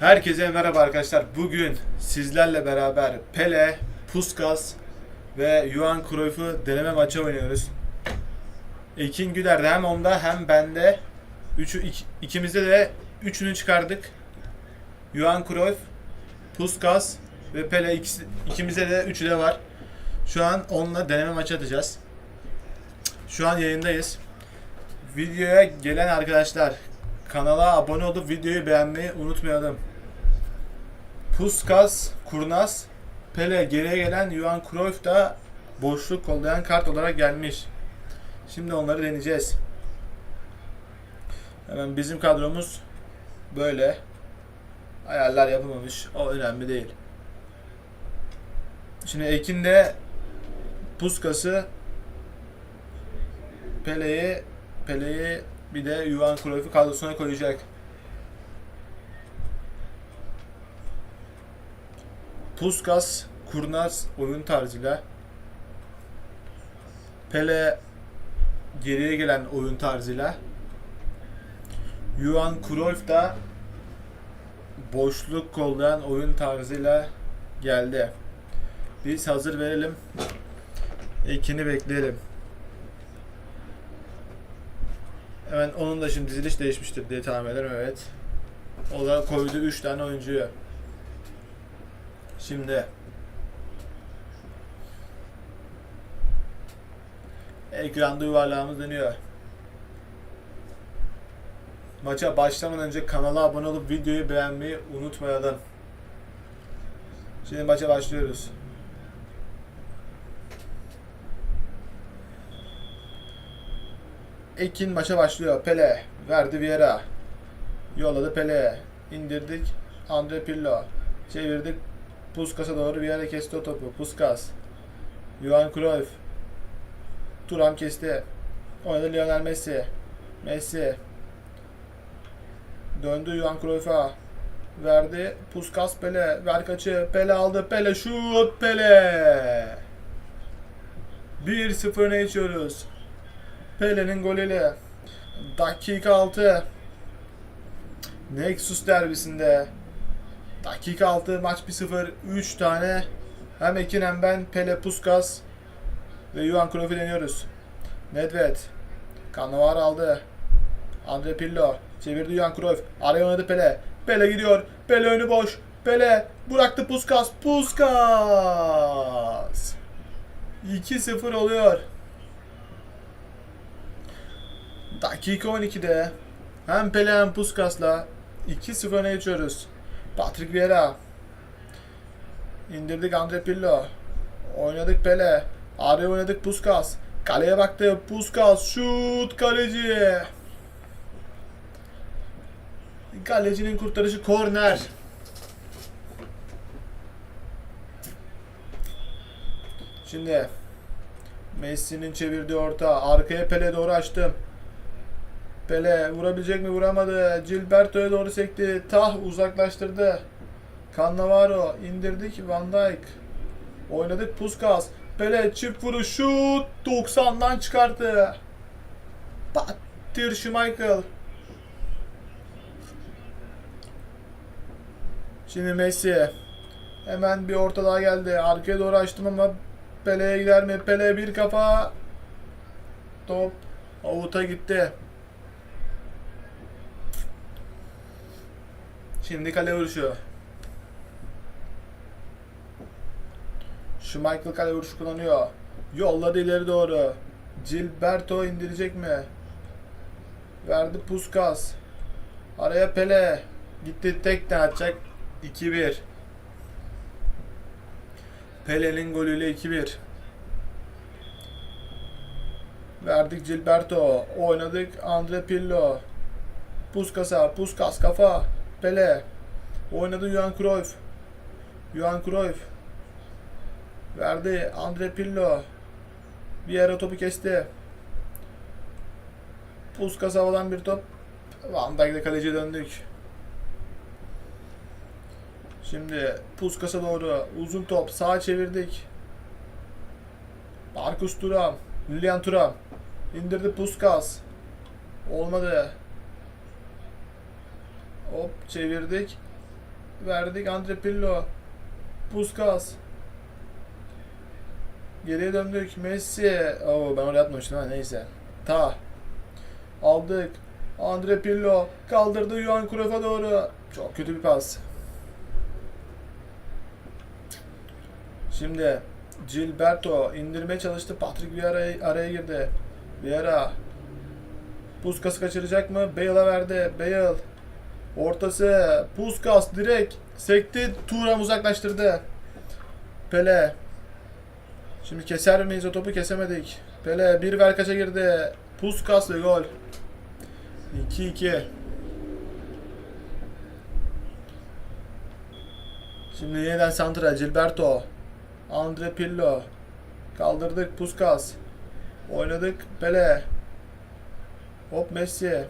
Herkese merhaba arkadaşlar. Bugün sizlerle beraber Pele, Puskas ve Johan Cruyff'u deneme maçı oynuyoruz. Ekin Güler'de hem onda hem bende. Üçü, ik- ikimizde de üçünü çıkardık. Johan Cruyff, Puskas ve Pele ikisi, ikimizde de üçü de var. Şu an onunla deneme maçı atacağız. Şu an yayındayız. Videoya gelen arkadaşlar kanala abone olup videoyu beğenmeyi unutmayalım. Puskas, Kurnaz, Pele geriye gelen Johan Cruyff da boşluk kollayan kart olarak gelmiş. Şimdi onları deneyeceğiz. Hemen bizim kadromuz böyle. Ayarlar yapılmamış. O önemli değil. Şimdi Ekin de Puskas'ı Pele'yi Pele'yi bir de Johan Cruyff'u kadrosuna koyacak. Puskas, kurnaz oyun tarzıyla Pele geriye gelen oyun tarzıyla Johan Cruyff da boşluk kollayan oyun tarzıyla geldi. Biz hazır verelim. Ekini bekleyelim. Hemen onun da şimdi diziliş değişmiştir diye tahmin ederim evet. O da koydu 3 tane oyuncuyu. Şimdi ekranda yuvarlağımız dönüyor. Maça başlamadan önce kanala abone olup videoyu beğenmeyi unutmayalım. Şimdi maça başlıyoruz. Ekin maça başlıyor. Pele verdi Vieira. Yolladı Pele. indirdik. Andre Pirlo. Çevirdik. Puskas'a doğru Vieira kesti o topu. Puskas. Johan Cruyff. Turam kesti. Oynadı Lionel Messi. Messi. Döndü Johan Cruyff'a. Verdi. Puskas Pele. Ver kaçı. Pele aldı. Pele şut. Pele. 1-0 ne içiyoruz? Pele'nin golüyle. Dakika 6. Nexus derbisinde. Dakika 6 maç 1-0. 3 tane hem Ekin hem ben Pele Puskas ve Johan Cruyff'u deniyoruz. Nedved. Cannavaro aldı. Andre Pirlo. Çevirdi Johan Cruyff. Araya oynadı Pele. Pele gidiyor. Pele önü boş. Pele bıraktı Puskas. Puskas. 2-0 oluyor. Dakika 12'de hem Pele hem Puskas'la 2-0 öne geçiyoruz. Patrick Vieira. İndirdik Andre Pirlo. Oynadık Pele. Araya oynadık Puskas. Kaleye baktı. Puskas. Şut kaleci. Kalecinin kurtarışı korner. Şimdi Messi'nin çevirdiği orta. Arkaya Pele doğru açtım. Pele vurabilecek mi? Vuramadı. Gilberto'ya doğru sekti. Tah uzaklaştırdı. Cannavaro indirdik. Van Dijk. Oynadık Puskas. Pele çift vuruş şut. 90'dan çıkarttı. Pattir Schmeichel. Şimdi Messi. Hemen bir orta daha geldi. Arkaya doğru açtım ama Pele'ye gider mi? Pele bir kafa. Top avuta gitti. Şimdi kale vuruşu. Schmeichel kale vuruşu kullanıyor. Yolladı ileri doğru. Gilberto indirecek mi? Verdi Puskas. Araya Pele. Gitti tek de atacak. 2-1. Pele'nin golüyle 2-1. Verdik Gilberto. Oynadık Andre Pirlo. Puskas'a. Puskas kafa. Pele. Oynadı Johan Cruyff. Johan Cruyff. Verdi Andre Pirlo. Bir yere topu kesti. Puskas havadan bir top. Van Dijk'de kaleciye döndük. Şimdi Puskas'a doğru uzun top sağa çevirdik. Marcus Thuram, Lilian Thuram indirdi Puskas. Olmadı. Hop çevirdik. Verdik Andre Pirlo. Puskas. Geriye döndük. Messi. Oo ben oraya atmamıştım ha neyse. Ta. Aldık. Andre Pirlo kaldırdı Johan Cruyff'a doğru. Çok kötü bir pas. Şimdi Gilberto indirmeye çalıştı. Patrick Vieira araya girdi. Vieira Puskas'ı kaçıracak mı? Bale'a verdi. Bale ortası. Puskas direkt sekti. Turam uzaklaştırdı. Pele. Şimdi keser miyiz o topu? Kesemedik. Pele bir ver kaça girdi. Puskas ve gol. 2-2. Şimdi yeniden Santra, Gilberto, Andre Pirlo. Kaldırdık Puskas. Oynadık Pele. Hop Messi.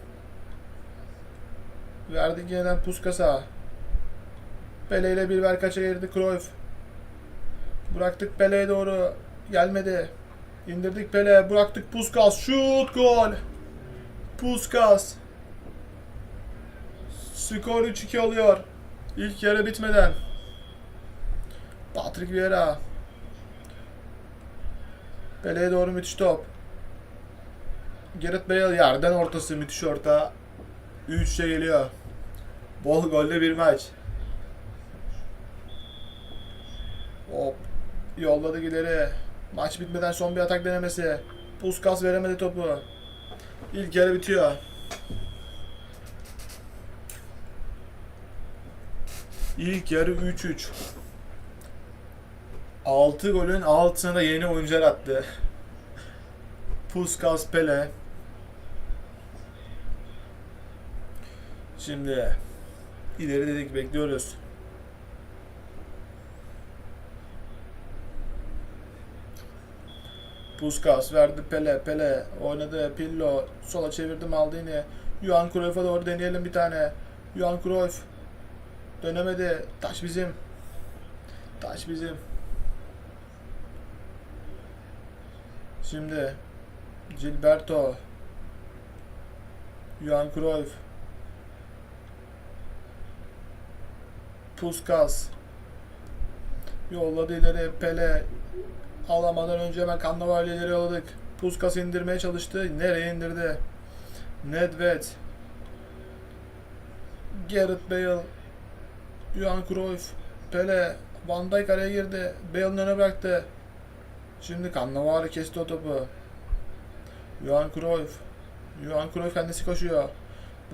Verdik yeniden Puskas'a. Pele ile bir ver kaça girdi Cruyff. Bıraktık Pele'ye doğru. Gelmedi. İndirdik Pele. Bıraktık Puskas. Şut gol. Puskas. Skor 3-2 oluyor. İlk yarı bitmeden. Patrick Vieira. Pele'ye doğru müthiş top. Gareth Bale yerden ortası müthiş orta. 3'e geliyor. Bol golle bir maç. Hop. Yolladı ileri. Maç bitmeden son bir atak denemesi. Puskas veremedi topu. İlk yarı bitiyor. İlk yarı 3-3. 6 golün 6'sını da yeni oyuncular attı. Puskas, Pele. Şimdi ileri dedik bekliyoruz. Puskas verdi Pele, Pele oynadı Pillo, sola çevirdi Maldini. Johan Cruyff'a doğru deneyelim bir tane. Johan Cruyff dönemedi. Taş bizim. Taş bizim. Şimdi Gilberto Johan Cruyff Puskas yolladı ileri Pele alamadan önce hemen Cannavaro ileri yolladık. Puskas indirmeye çalıştı. Nereye indirdi? Nedved Gareth Bale Johan Cruyff Pele Van Dijk araya girdi. Bale'ın önüne bıraktı. Şimdi Cannavaro kesti o topu. Johan Cruyff. Johan Cruyff kendisi koşuyor.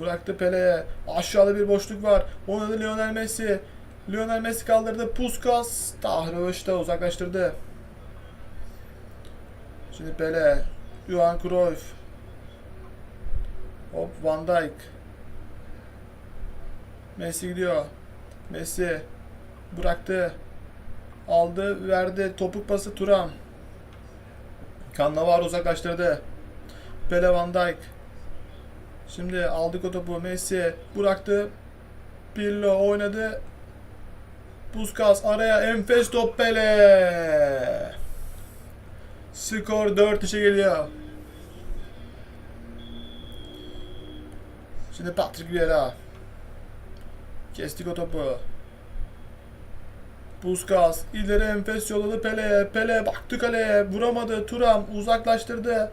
Bıraktı Pele'ye. Aşağıda bir boşluk var. Oynadı Lionel Messi. Lionel Messi kaldırdı. Puskas. Tahroş'ta uzaklaştırdı. Şimdi Pele. Johan Cruyff. Hop Van Dijk. Messi gidiyor. Messi. Bıraktı. Aldı, verdi. Topuk pası Turam. Cannavaro uzaklaştırdı. Pele Van Dijk. Şimdi aldık o topu. Messi bıraktı. Pirlo oynadı. Puskas araya enfes top Pele. Skor 4-3'e geliyor. Şimdi Patrick Vieira. Kestik o topu. Puskas ileri enfes yolladı Pele'ye. Pele baktı kaleye. Vuramadı. Turam uzaklaştırdı.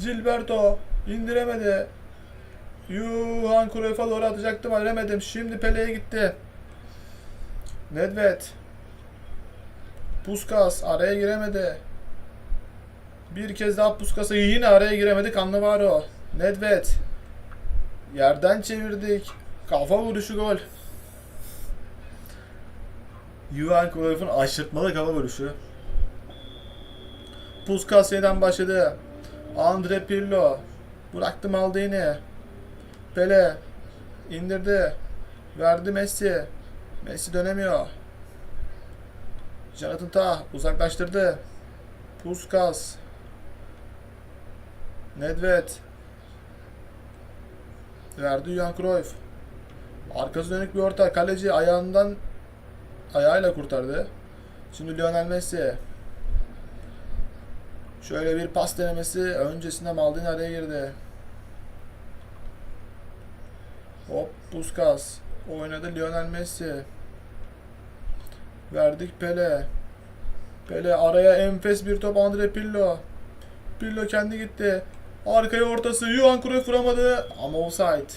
Gilberto indiremedi. Johan Cruyff'a doğru atacaktım veremedim. Şimdi Pele'ye gitti. Nedved. Puskas araya giremedi. Bir kez daha Puskas'a yine araya giremedi Cannavaro. Nedved. Yerden çevirdik. Kafa vuruşu gol. Johan Cruyff'un aşırtmalı kafa vuruşu. Puskas yeniden başladı. Andre Pirlo. Bıraktı Maldini. Pele. indirdi. Verdi Messi. Messi dönemiyor. Jonathan Tah uzaklaştırdı. Puskas. Nedved. Verdi Johan Cruyff. Arkası dönük bir orta. Kaleci ayağından ayağıyla kurtardı. Şimdi Lionel Messi. Şöyle bir pas denemesi. Öncesinde Maldini araya girdi. Hop Puskas. Oynadı Lionel Messi. Verdik Pele. Pele araya enfes bir top Andre Pirlo. Pirlo kendi gitti. Arkaya ortası Johan Cruyff vuramadı ama offside.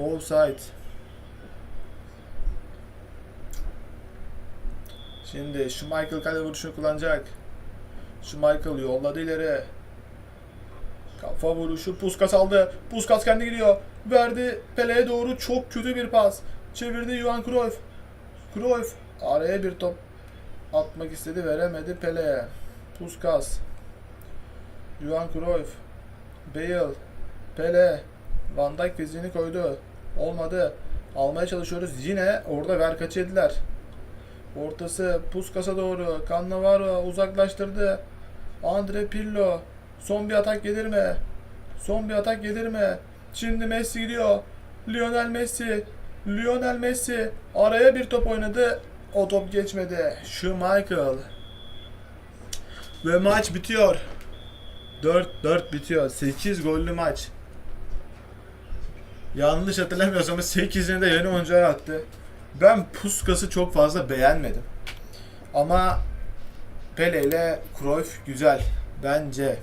Offside. Şimdi şu Michael kale vuruşunu kullanacak. Şu Michael yolladı ileri. Kafa vuruşu Puskas aldı. Puskas kendi gidiyor. Verdi Pele'ye doğru çok kötü bir pas. Çevirdi Johan Cruyff. Cruyff araya bir top atmak istedi veremedi Pele'ye. Puskas. Johan Cruyff. Bale. Pele. Van Dijk fiziğini koydu. Olmadı. Almaya çalışıyoruz. Yine orada ver kaç yediler. Ortası Puskas'a doğru. Cannavaro uzaklaştırdı. Andre Pirlo. Son bir atak gelir mi? Son bir atak gelir mi? Şimdi Messi gidiyor. Lionel Messi. Lionel Messi. Araya bir top oynadı. O top geçmedi. Şu Michael. Ve maç bitiyor. 4-4 bitiyor. 8 gollü maç. Yanlış hatırlamıyorsam 8'ini de yeni oyuncular attı. Ben Puskas'ı çok fazla beğenmedim. Ama Pele ile Cruyff güzel. Bence.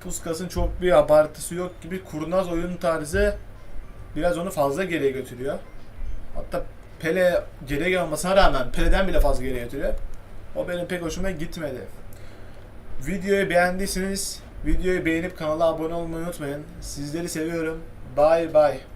Puskas'ın çok bir abartısı yok gibi kurnaz oyun tarzı biraz onu fazla geriye götürüyor. Hatta Pele geriye olmasına rağmen Pele'den bile fazla geriye götürüyor. O benim pek hoşuma gitmedi. Videoyu beğendiyseniz videoyu beğenip kanala abone olmayı unutmayın. Sizleri seviyorum. Bye bye.